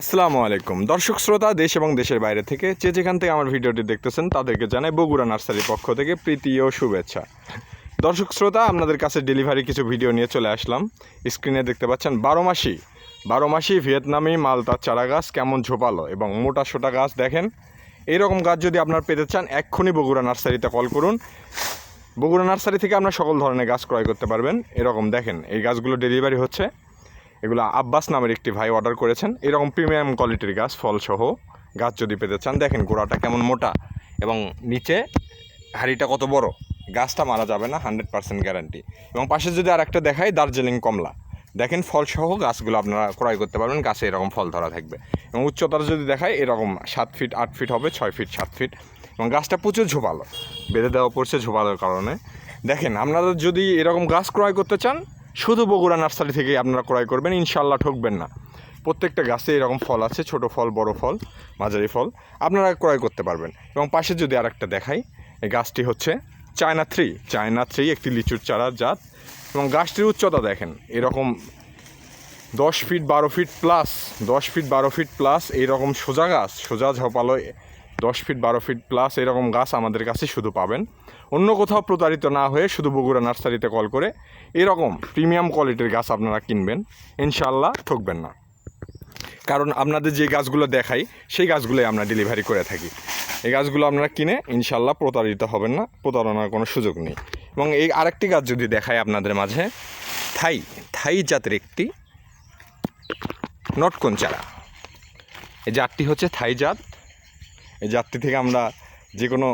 আসসালামু আলাইকুম। দর্শক, শ্রোতা, দেশ এবং দেশের বাইরে থেকে যে যেখান থেকে আমার ভিডিওটি দেখতেছেন, তাদেরকে জানাই বগুড়া নার্সারির পক্ষ থেকে প্রীতি ও শুভেচ্ছা। দর্শক, শ্রোতা, আপনাদের কাছে ডেলিভারি কিছু ভিডিও নিয়ে চলে আসলাম। স্ক্রিনে দেখতে পাচ্ছেন বারো মাসি। বারো মাসি ভিয়েতনামি মালতার চারা গাছ কেমন ঝোপালো এবং মোটা সোটা গাছ দেখেন। এইরকম গাছ যদি আপনার পেতে চান, এক্ষুনি বগুড়া নার্সারিতে কল করুন। বগুড়া নার্সারি থেকে আপনার সকল ধরনের গাছ ক্রয় করতে পারবেন। এরকম দেখেন, এই গাছগুলো ডেলিভারি হচ্ছে। এগুলো আব্বাস নামের একটি ভাই অর্ডার করেছেন। এরকম প্রিমিয়াম কোয়ালিটির গাছ, ফলসহ গাছ যদি পেতে চান, দেখেন গোড়াটা কেমন মোটা এবং নিচে হাড়িটা কত বড়। গাছটা মারা যাবে না হান্ড্রেড পার্সেন্ট গ্যারান্টি এবং পাশে যদি আর একটা দেখাই, দার্জিলিং কমলা। দেখেন ফলসহ গাছগুলো আপনারা ক্রয় করতে পারবেন, গাছে এরকম ফল ধরা থাকবে। এবং উচ্চতার যদি দেখায় এরকম সাত ফিট আট ফিট হবে, ছয় ফিট সাত ফিট এবং গাছটা প্রচুর ঝোপালো, বেঁধে দেওয়া পড়ছে ঝোপালোর কারণে। দেখেন, আপনারা যদি এরকম গাছ ক্রয় করতে চান শুধু বগুড়া নার্সারি থেকেই আপনারা ক্রয় করবেন ইনশাল্লাহ ঠকবেন না। প্রত্যেকটা গাছে এরকম ফল আছে, ছোট ফল, বড় ফল, মাঝারি ফল, আপনারা ক্রয় করতে পারবেন। এবং পাশে যদি আরেকটা দেখাই, এই গাছটি হচ্ছে চায়না থ্রি। চায়না থ্রি একটি লিচুর চারার জাত। এবং গাছটির উচ্চতা দেখেন, এরকম দশ ফিট বারো ফিট প্লাস দশ ফিট বারো ফিট প্লাস এইরকম সোজা গাছ, সোজা ঝপালো দশ ফিট বারো ফিট প্লাস এরকম গাছ আমাদের কাছে শুধু পাবেন। অন্য কোথাও প্রতারিত না হয়ে শুধু বগুড়া নার্সারিতে কল করে এরকম প্রিমিয়াম কোয়ালিটির গাছ আপনারা কিনবেন। ইনশাল্লাহ ঠকবেন না। কারণ আপনাদের যে গাছগুলো দেখাই, সেই গাছগুলোই আমরা ডেলিভারি করে থাকি। এই গাছগুলো আপনারা কিনে ইনশাল্লাহ প্রতারিত হবেন না, প্রতারণার কোনো সুযোগ নেই। এবং এই আরেকটি গাছ যদি দেখাই আপনাদের মাঝে, থাই থাই জাতের একটি নটকন চারা। এই জাতটি হচ্ছে থাই জাত। এই যাত্রী থেকে আমরা যে কোনো